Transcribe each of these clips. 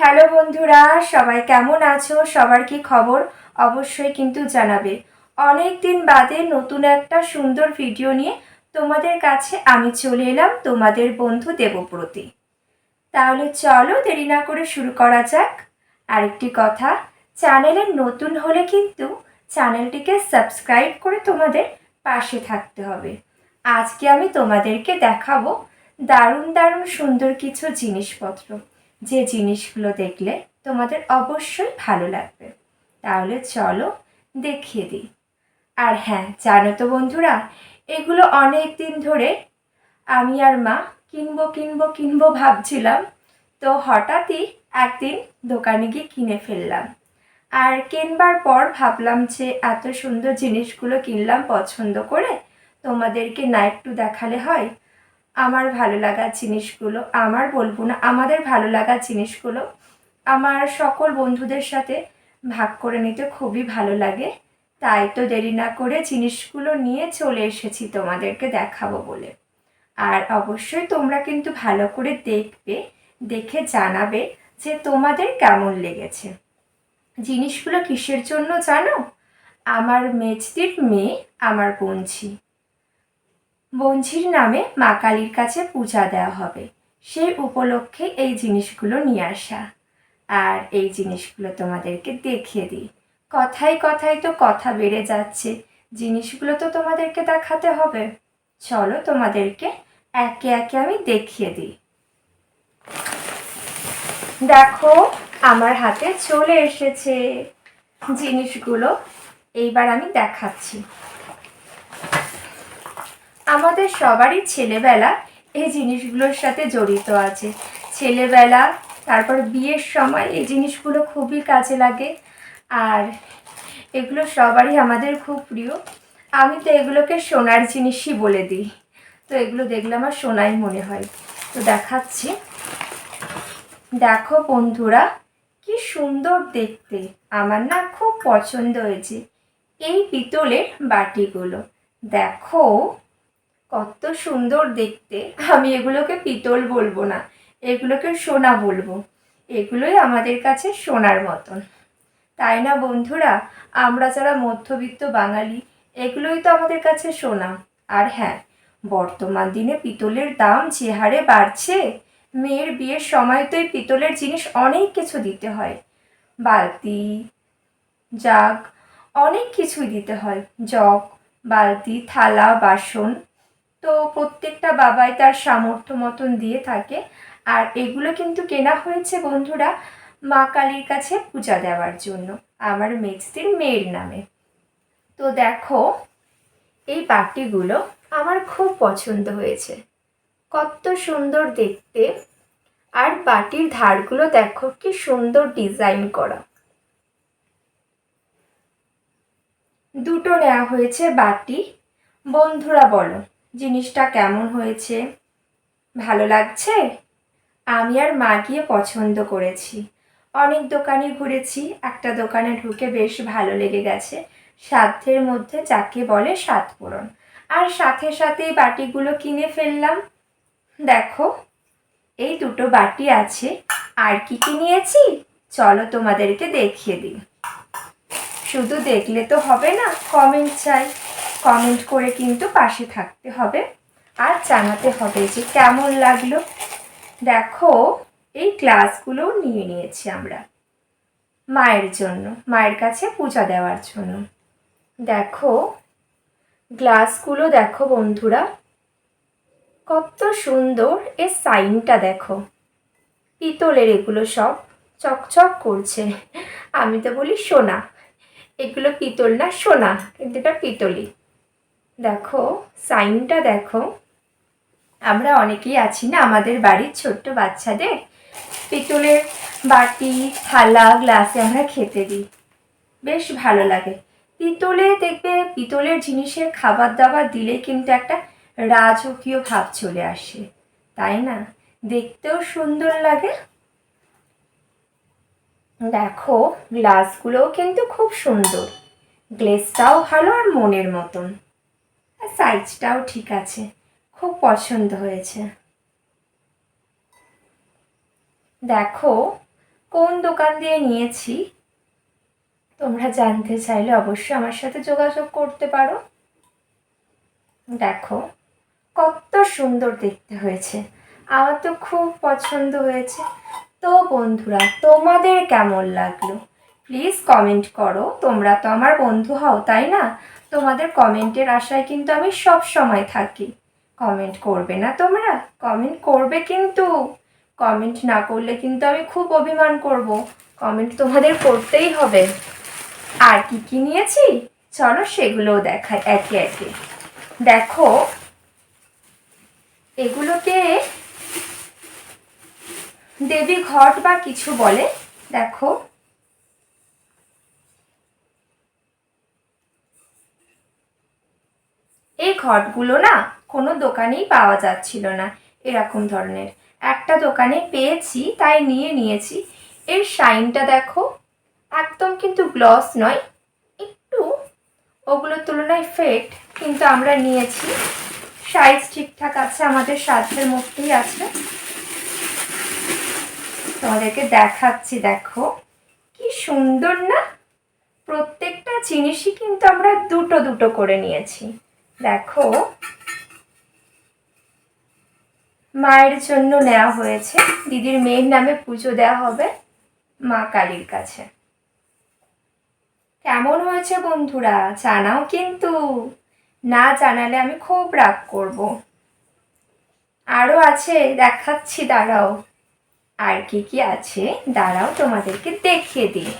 Hello বন্ধুরা, সবাই কেমন আছো? সবার কি খবর? অবশ্যই কিন্তু জানাবে। অনেক দিন বাদে নতুন একটা সুন্দর ভিডিও নিয়ে তোমাদের কাছে আমি চলে এলাম তোমাদের বন্ধু দেবপ্রতি তাহলে চলো দেরি না করে শুরু করা যাক। আরেকটি কথা, চ্যানেলে নতুন হলে কিন্তু চ্যানেলটিকে সাবস্ক্রাইব করে তোমাদের পাশে থাকতে হবে। আজকে আমি তোমাদেরকে দেখাবো দারুণ দারুণ সুন্দর কিছু জিনিসপত্র। যে জিনিসগুলো দেখলে তোমাদের অবশ্যই ভালো লাগবে। তাহলে চলো দেখিয়ে দিই। আর হ্যাঁ জানো তো বন্ধুরা, এগুলো অনেক দিন ধরে আমি আর মা কিনবো কিনবো কিনবো ভাবছিলাম। তো হঠাৎই একদিন দোকানে গিয়ে কিনে ফেললাম। আর কিনবার পর ভাবলাম যে এত সুন্দর জিনিসগুলো কিনলাম পছন্দ করে, তোমাদেরকে না একটু দেখালে হয়। আমার ভালো লাগার জিনিসগুলো, আমার বলব না, আমাদের ভালো লাগার জিনিসগুলো আমার সকল বন্ধুদের সাথে ভাগ করে নিতে খুবই ভালো লাগে। তাই তো দেরি না করে জিনিসগুলো নিয়ে চলে এসেছি তোমাদেরকে দেখাবো বলে। আর অবশ্যই তোমরা কিন্তু ভালো করে দেখবে, দেখে জানাবে যে তোমাদের কেমন লেগেছে। জিনিসগুলো কিসের জন্য জানো? আমার মেজদির মেয়ে, আমার বঞ্ঝি বঞ্ঝির নামে মা কালীর কাছে পূজা দেওয়া হবে। সেই উপলক্ষে এই জিনিসগুলো নিয়ে আসা। আর এই জিনিসগুলো তোমাদেরকে দেখিয়ে দিই। কথায় কথায় তো কথা বেড়ে যাচ্ছে। জিনিসগুলো তো তোমাদেরকে দেখাতে হবে। চলো তোমাদেরকে একে একে আমি দেখিয়ে দিই। দেখো, আমার হাতে চলে এসেছে জিনিসগুলো। এইবার আমি দেখাচ্ছি। আমাদের সবারই ছেলেবেলা এই জিনিসগুলোর সাথে জড়িত আছে। ছেলেবেলা, তারপর বিয়ের সময় এই জিনিসগুলো খুবই কাজে লাগে। আর এগুলো সবারই আমাদের খুব প্রিয়। আমি তো এগুলোকে সোনার জিনিসই বলে দিই। তো এগুলো দেখলে আমার সোনাই মনে হয়। তো দেখাচ্ছি। দেখো বন্ধুরা, কি সুন্দর দেখতে। আমার না খুব পছন্দ হয়েছে। এই পিতলের বাটিগুলো। দেখো। কত সুন্দর দেখতে। আমি এগুলোকে পিতল বলব না, এগুলোকে সোনা বলব। এগুলোই আমাদের কাছে সোনার মতন। তাই না বন্ধুরা? আমরা যারা মধ্যবিত্ত বাঙালি, এগুলোই তো আমাদের কাছে সোনা। আর হ্যাঁ বর্তমান দিনে পিতলের দাম যে হারে বাড়ছে, মেয়ের বিয়ের সময় তো এই পিতলের জিনিস অনেক কিছু দিতে হয়। বালতি, জাগ, অনেক কিছুই দিতে হয়। জগ, বালতি, থালা, বাসন তো প্রত্যেকটা বাবাই তার সামর্থ্য মতন দিয়ে থাকে। আর এগুলো কিন্তু কেনা হয়েছে বন্ধুরা মা কালীর কাছে পূজা দেওয়ার জন্য, আমার মেজদির মেয়ের নামে। তো দেখো, এই বাটিগুলো আমার খুব পছন্দ হয়েছে। কত সুন্দর দেখতে। আর বাটির ধারগুলো দেখো, কি সুন্দর ডিজাইন করা। দুটো নেওয়া হয়েছে বাটি। বন্ধুরা বলো জিনিসটা কেমন হয়েছে? ভালো লাগছে? আমি আর মা গিয়ে পছন্দ করেছি। অনেক দোকানে ঘুরেছি, একটা দোকানে ঢুকে বেশ ভালো লেগে গেছে। সাধ্যের মধ্যে যাকে বলে সাত পূরণ। আর সাথে সাথে এই বাটিগুলো কিনে ফেললাম। দেখো, এই দুটো বাটি আছে। আর কি কি নিয়েছি? চলো তোমাদেরকে দেখিয়ে দিই। শুধু দেখলে তো হবে না কমেন্ট চাই। কমেন্ট করে কিন্তু পাশে থাকতে হবে আর জানাতে হবে যে কেমন লাগল। দেখো, এই গ্লাসগুলোও নিয়ে নিয়েছি আমরা মায়ের জন্য, মায়ের কাছে পূজা দেওয়ার জন্য। দেখো গ্লাসগুলো দেখো বন্ধুরা, কত সুন্দর এর সাইনটা দেখো। পিতলের এগুলো সব চকচক করছে। আমি তো বলি সোনা, এগুলো পিতল না, সোনা কিন্তু এটা পিতলই। দেখো সাইনটা দেখো। আমরা অনেকেই আছি না আমাদের বাড়ির ছোট্ট বাচ্চাদের। পিতলের বাটি, থালা গ্লাসে আমরা খেতে দিই। বেশ ভালো লাগে। পিতলে দেখবে, পিতলের জিনিসের খাবার দাবার দিলে কিন্তু একটা রাজকীয় ভাব চলে আসে। তাই না? দেখতেও সুন্দর লাগে। দেখো গ্লাসগুলোও কিন্তু খুব সুন্দর। গ্লেসটাও ভালো আর মনের মতন। সাইজটাও ঠিক আছে। খুব পছন্দ হয়েছে। দেখো, কোন দোকান দিয়ে নিয়েছি? তোমরা জানতে চাইলে অবশ্যই আমার সাথে যোগাযোগ করতে পারো। দেখো, কত সুন্দর দেখতে হয়েছে। আমার তো খুব পছন্দ হয়েছে। তো বন্ধুরা, তোমাদের কেমন লাগল? প্লিজ কমেন্ট করো। তোমরা তো আমার বন্ধু হও, তাই না? তোমাদের কমেন্টের আশায় কিন্তু আমি সব সময় থাকি। কমেন্ট করবে না তোমরা? কমেন্ট করবে কিন্তু। কমেন্ট না করলে কিন্তু আমি খুব অভিমান করব। কমেন্ট তোমাদের করতেই হবে। আর কি কি নিয়েছি? চলো সেগুলোও দেখাই একে একে। দেখো, এগুলোকে দেবী ঘট বা কিছু বলে। দেখো এই ঘটগুলো না কোনো দোকানেই পাওয়া যাচ্ছিল না, এরকম ধরনের। একটা দোকানে পেয়েছি, তাই নিয়ে নিয়েছি। এর শাইনটা দেখো, একদম কিন্তু গ্লস নয়, একটু। ওগুলোর তুলনায় ফেট কিন্তু আমরা নিয়েছি। সাইজ ঠিকঠাক আছে, আমাদের সাধ্যের মধ্যেই আছে। তোমাদেরকে দেখাচ্ছি, দেখো। কি সুন্দর না? প্রত্যেকটা জিনিসই কিন্তু আমরা দুটো দুটো করে নিয়েছি। দেখো, মায়ের জন্য নেওয়া হয়েছে। দিদির মেয়ের নামে পুজো দেওয়া হবে মা কালীর কাছে। কেমন হয়েছে বন্ধুরা? জানাও কিন্তু। না জানালে আমি খুব রাগ করব। আরও আছে, দেখাচ্ছি, দাঁড়াও। আর কি কি আছে? দাঁড়াও, তোমাদেরকে দেখিয়ে দিই।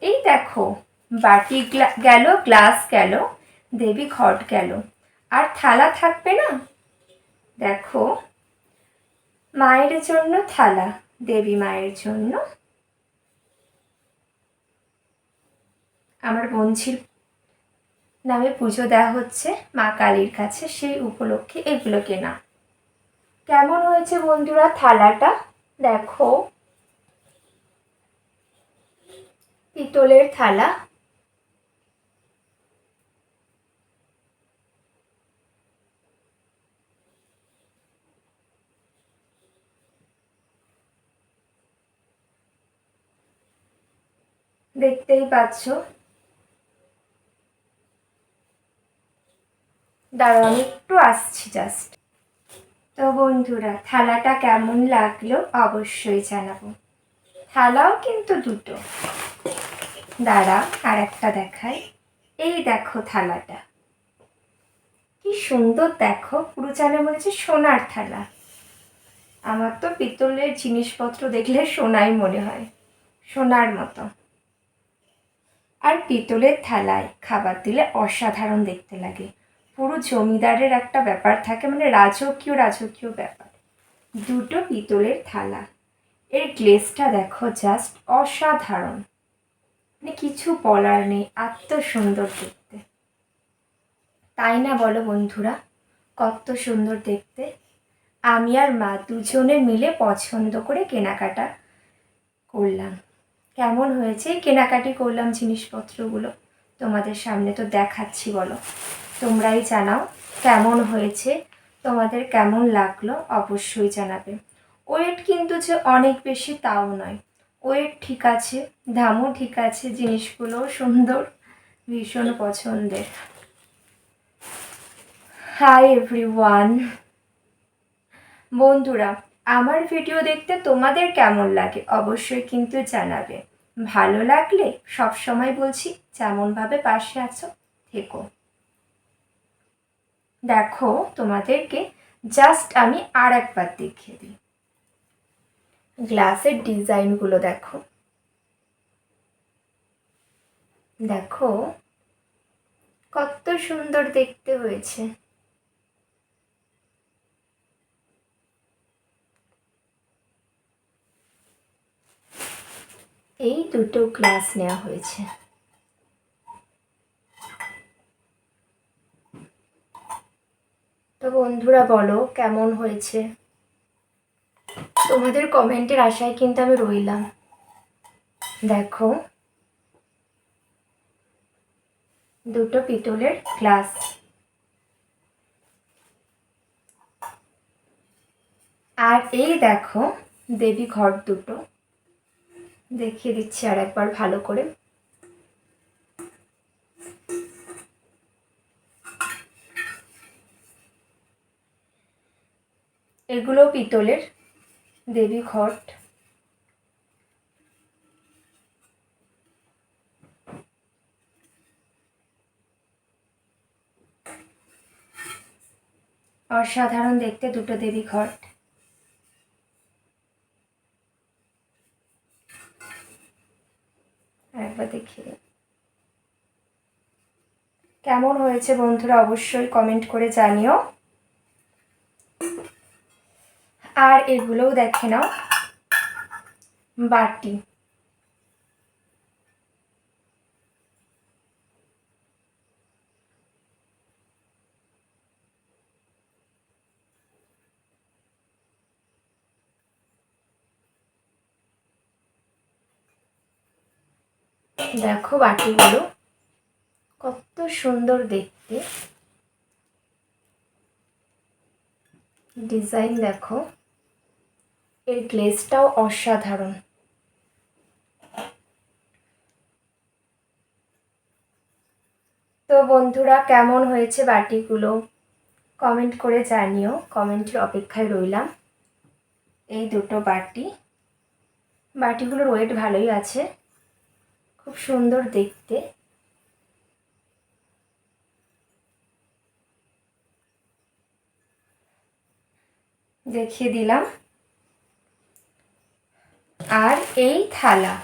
এই দেখো, বাটি গেল, গ্লাস গেল। দেবী ঘট গেল। আর থালা থাকবে না? দেখো, মায়ের জন্য থালা, দেবী মায়ের জন্য। আমার বঞ্চির নামে পুজো দেওয়া হচ্ছে মা কালীর কাছে, সেই উপলক্ষে এগুলো কেনা। কেমন হয়েছে বন্ধুরা থালাটা? দেখো, পিতলের থালা দেখতেই পাচ্ছ। দাঁড়াও, আমি একটু আসছি জাস্ট তো বন্ধুরা, থালাটা কেমন লাগল অবশ্যই জানাব। থালাও কিন্তু দুটো। দাঁড়া আর একটা দেখাই। এই দেখো থালাটা। কি সুন্দর দেখো, পুরো চালে মনে সোনার থালা। আমার তো পিতলের জিনিসপত্র দেখলে সোনাই মনে হয়, সোনার মতো। আর পিতলের থালায় খাবার দিলে অসাধারণ দেখতে লাগে। পুরো জমিদারের একটা ব্যাপার থাকে মানে রাজকীয় রাজকীয় ব্যাপার। দুটো পিতলের থালা এর গ্লেসটা দেখো জাস্ট অসাধারণ। মানে কিছু বলার নেই, এত সুন্দর দেখতে। তাই না বলো বন্ধুরা? কত সুন্দর দেখতে। আমি আর মা দুজনে মিলে পছন্দ করে কেনাকাটা করলাম। কেমন হয়েছে? কেনাকাটি করলাম জিনিসপত্রগুলো। তোমাদের সামনে তো দেখাচ্ছি, বলো। তোমরাই জানাও কেমন হয়েছে? তোমাদের কেমন লাগল? অবশ্যই জানাবে। ওয়েট কিন্তু যে অনেক বেশি তাও নয়। ওয়েট ঠিক আছে, দামও ঠিক আছে জিনিসগুলো সুন্দর, ভীষণ পছন্দের। হাই এভরিওয়ান বন্ধুরা আমার ভিডিও দেখতে তোমাদের কেমন লাগে অবশ্যই কিন্তু জানাবে। ভালো লাগলে সব সময় বলছি যেমনভাবে পাশে আছো, থেকো। দেখো, তোমাদেরকে জাস্ট আমি আর একবার দেখিয়ে দিই। গ্লাসের ডিজাইনগুলো দেখো। দেখো, কত সুন্দর দেখতে হয়েছে। এই দুটো গ্লাস নেওয়া হয়েছে। তো বন্ধুরা, বলো কেমন হয়েছে? তোমাদের কমেন্টের আশায় কিন্তু আমি রইলাম। দেখো, দুটো পিতলের গ্লাস। আর এই দেখো দেবী ঘর দুটো। দেখিয়ে দিচ্ছি আর একবার ভালো করে। এগুলো পিতলের দেবী ঘট। অসাধারণ দেখতে দুটো দেবী ঘট। একবার দেখিয়ে কেমন হয়েছে বন্ধুরা অবশ্যই কমেন্ট করে জানিও। আর এগুলোও দেখে নাও। বাটি। দেখো বাটিগুলো, কত সুন্দর দেখতে। ডিজাইন দেখো, এর গ্লেজটাও অসাধারণ। তো বন্ধুরা, কেমন হয়েছে বাটিগুলো? কমেন্ট করে জানিও, কমেন্টের অপেক্ষায় রইলাম। এই দুটো বাটি। বাটিগুলোর ওয়েট ভালোই আছে। খুব সুন্দর দেখতে। দেখিয়ে দিলাম। আর এই থালা।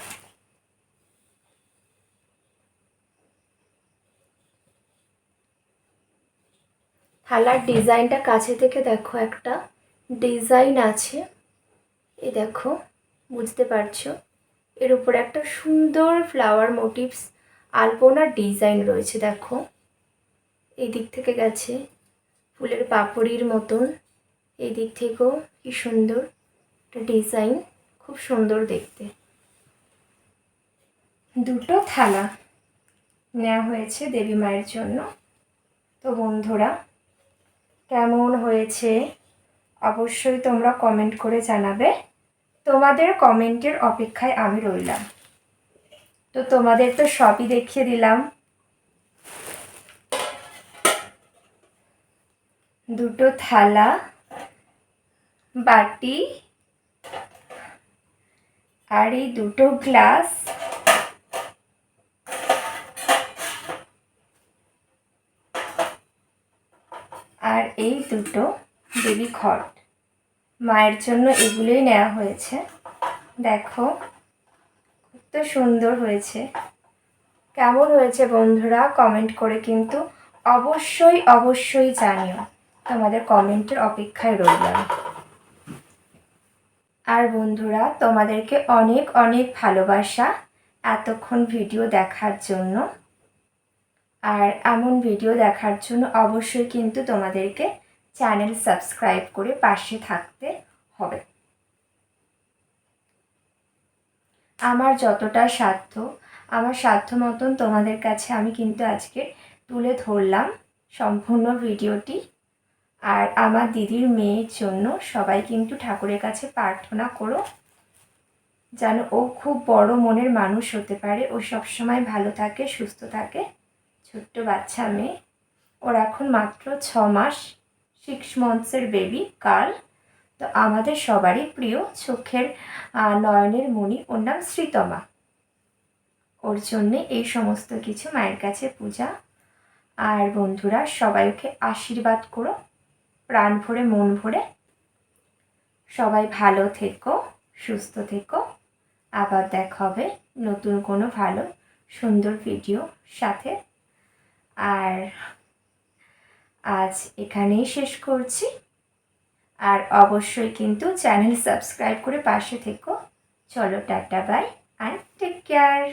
থালার ডিজাইনটা কাছে থেকে দেখো, একটা ডিজাইন আছে। এই দেখো, বুঝতে পারছ? এর উপরে একটা সুন্দর ফ্লাওয়ার মোটিভস আলপনার ডিজাইন রয়েছে, দেখো। এই দিক থেকে গেছে, ফুলের পাপড়ির মতন। এই দিক থেকেও কি সুন্দর একটা ডিজাইন খুব সুন্দর দেখতে। দুটো থালা নেওয়া হয়েছে দেবী মায়ের জন্য। তো বন্ধুরা, কেমন হয়েছে? অবশ্যই তোমরা কমেন্ট করে জানাবে। তোমাদের কমেন্টের অপেক্ষায় আমি রইলাম। তো তোমাদের তো সবই দেখিয়ে দিলাম। দুটো থালা, বাটি আর এই দুটো গ্লাস। আর এই দুটো দেবী খট মায়ের জন্য এগুলোই নেওয়া হয়েছে। দেখো, কত সুন্দর হয়েছে। কেমন হয়েছে বন্ধুরা? কমেন্ট করে কিন্তু অবশ্যই অবশ্যই জানিও। তোমাদের কমেন্টের অপেক্ষায় রইলাম। আর বন্ধুরা, তোমাদেরকে অনেক অনেক ভালোবাসা এতক্ষণ ভিডিও দেখার জন্য। আর এমন ভিডিও দেখার জন্য অবশ্যই কিন্তু তোমাদেরকে চ্যানেল সাবস্ক্রাইব করে পাশে থাকতে হবে। আমার যতটা সাধ্য, আমার সাধ্য মতন তোমাদের কাছে আমি কিন্তু আজকে তুলে ধরলাম সম্পূর্ণ ভিডিওটি। আর আমার দিদির মেয়ের জন্য সবাই কিন্তু ঠাকুরের কাছে প্রার্থনা করো, যেন ও খুব বড় মনের মানুষ হতে পারে। ও সবসময় ভালো থাকে, সুস্থ থাকে। ছোট্ট বাচ্চা মেয়ে। ওর এখন মাত্র ছ মাস। সিক্স মান্থসের বেবি কাল। তো আমাদের সবারই প্রিয় চোখের নয়নের মণি ওর নাম শ্রীতমা। ওর জন্যে এই সমস্ত কিছু মায়ের কাছে পূজা। আর বন্ধুরা, সবাই ওকে আশীর্বাদ করো। প্রাণ ভরে, মন ভরে। সবাই ভালো থেকো, সুস্থ থেকো। আবার দেখা হবে নতুন কোনো ভালো, সুন্দর ভিডিও সাথে। আর আজ এখানেই শেষ করছি। আর অবশ্যই কিন্তু চ্যানেল সাবস্ক্রাইব করে পাশে থেকো। চলো tata, bye and take care